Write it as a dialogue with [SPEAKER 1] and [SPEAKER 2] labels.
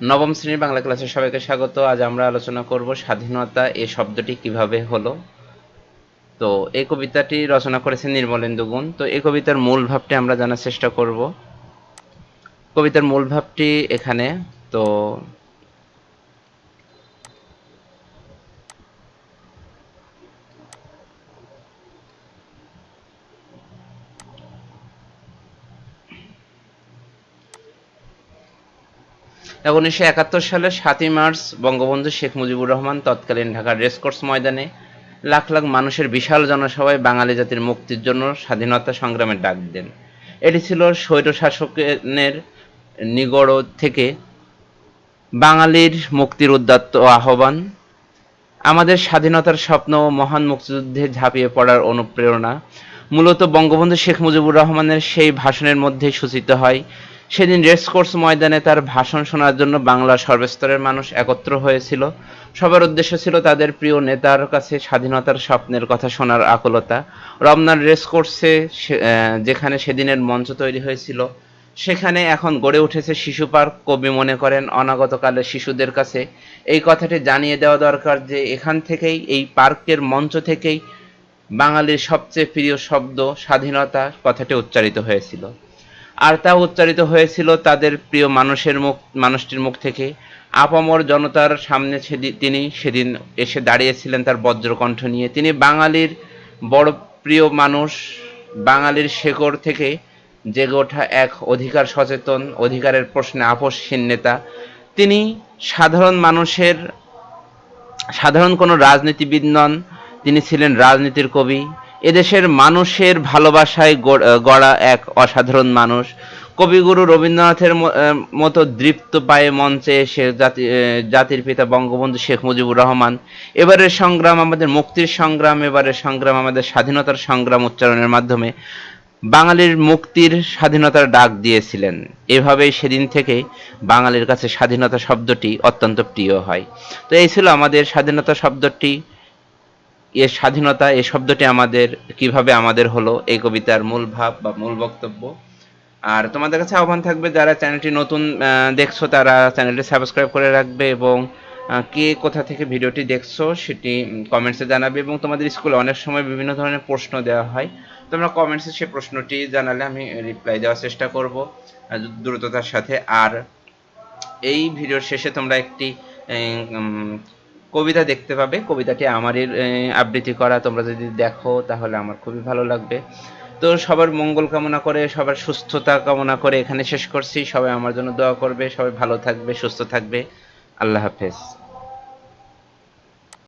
[SPEAKER 1] নবম শ্রেণির বাংলা ক্লাসে সবাইকে স্বাগত। আজ আমরা আলোচনা করব স্বাধীনতা এ শব্দটি কীভাবে হলো। তো এই কবিতাটি রচনা করেছেন নির্মলেন্দু গুণ। তো এই কবিতার মূল ভাবটি আমরা জানার চেষ্টা করব। কবিতার মূল ভাবটি এখানে। তো উনিশশো একাত্তর সালের সাতই মার্চ বঙ্গবন্ধু শেখ মুজিবুর রহমান তৎকালীন ঢাকার রেসকোর্স ময়দানে লাখ লাখ মানুষের বিশাল জনসভায় বাঙালি জাতির মুক্তির জন্য স্বাধীনতা সংগ্রামের ডাক দেন। এটি ছিল স্বৈর শাসকের নিগড় থেকে বাঙালির মুক্তির উদ্যত্ত আহ্বান। আমাদের স্বাধীনতার স্বপ্ন ও মহান মুক্তিযুদ্ধে ঝাঁপিয়ে পড়ার অনুপ্রেরণা। মূলত বঙ্গবন্ধু শেখ মুজিবুর রহমানের সেই ভাষণের মধ্যে সূচিত হয় সেদিন রেসকোর্স ময়দানে তার ভাষণ শোনার জন্য বাংলার সর্বস্তরের মানুষ একত্র হয়েছিল। সবার উদ্দেশ্য ছিল তাদের প্রিয় নেতার কাছে স্বাধীনতার স্বপ্নের কথা শোনার আকুলতা। রমনার রেসকোর্সে যেখানে সেদিনের মঞ্চ তৈরি হয়েছিল, সেখানে এখন গড়ে উঠেছে শিশু পার্ক। কবি মনে করেন, অনাগতকালে শিশুদের কাছে এই কথাটি জানিয়ে দেওয়া দরকার যে, এখান থেকেই, এই পার্কের মঞ্চ থেকেই বাঙালির সবচেয়ে প্রিয় শব্দ স্বাধীনতা কথাটি উচ্চারিত হয়েছিল। আর তা উচ্চারিত হয়েছিল তাদের প্রিয় মানুষের মুখ, মানুষটির মুখ থেকে। আপামর জনতার সামনে সেদিন তিনি সেদিন এসে দাঁড়িয়েছিলেন তার বজ্রকণ্ঠ নিয়ে। তিনি বাঙালির বড় প্রিয় মানুষ, বাঙালির শেকড় থেকে জেগে ওঠা এক অধিকার সচেতন, অধিকারের প্রশ্নে আপসহীন নেতা। তিনি সাধারণ মানুষের, সাধারণ কোনো রাজনীতিবিদ নন, তিনি ছিলেন রাজনীতির কবি। এদেশের মানুষের ভালোবাসায় গড়া এক অসাধারণ মানুষ। কবিগুরু রবীন্দ্রনাথের মতো দৃপ্ত পায়ে মঞ্চে এসে জাতি জাতির পিতা বঙ্গবন্ধু শেখ মুজিবুর রহমান। এবারের সংগ্রাম আমাদের মুক্তির সংগ্রাম, এবারের সংগ্রাম আমাদের স্বাধীনতার সংগ্রাম উচ্চারণের মাধ্যমে বাঙালির মুক্তির স্বাধীনতার ডাক দিয়েছিলেন। এভাবেই সেদিন থেকে বাঙালির কাছে স্বাধীনতা শব্দটি অত্যন্ত প্রিয় হয়। তো এই ছিল আমাদের স্বাধীনতা শব্দটি। এর স্বাধীনতা এই শব্দটি আমাদের, কীভাবে আমাদের হলো, এই কবিতার মূল ভাব বা মূল বক্তব্য। আর তোমাদের কাছে আহ্বান থাকবে, যারা চ্যানেলটি নতুন দেখছ, তারা চ্যানেলটি সাবস্ক্রাইব করে রাখবে এবং কে কোথা থেকে ভিডিওটি দেখছ সেটি কমেন্টসে জানাবে এবং তোমাদের স্কুলে অনেক সময় বিভিন্ন ধরনের প্রশ্ন দেওয়া হয়। তোমরা কমেন্টসে সেই প্রশ্নটি জানালে আমি রিপ্লাই দেওয়ার চেষ্টা করব দ্রুততার সাথে। আর এই ভিডিওর শেষে তোমরা একটি কবিতা দেখতে পাবে। কবিতাটি আমারই আবৃত্তি করা। তোমরা যদি দেখো, তাহলে আমার খুবই ভালো লাগবে। তো সবার মঙ্গল কামনা করে, সবার সুস্থতা কামনা করে এখানে শেষ করছি। সবাই আমার জন্য দোয়া করবে, সবাই ভালো থাকবে, সুস্থ থাকবে। আল্লাহ হাফেজ।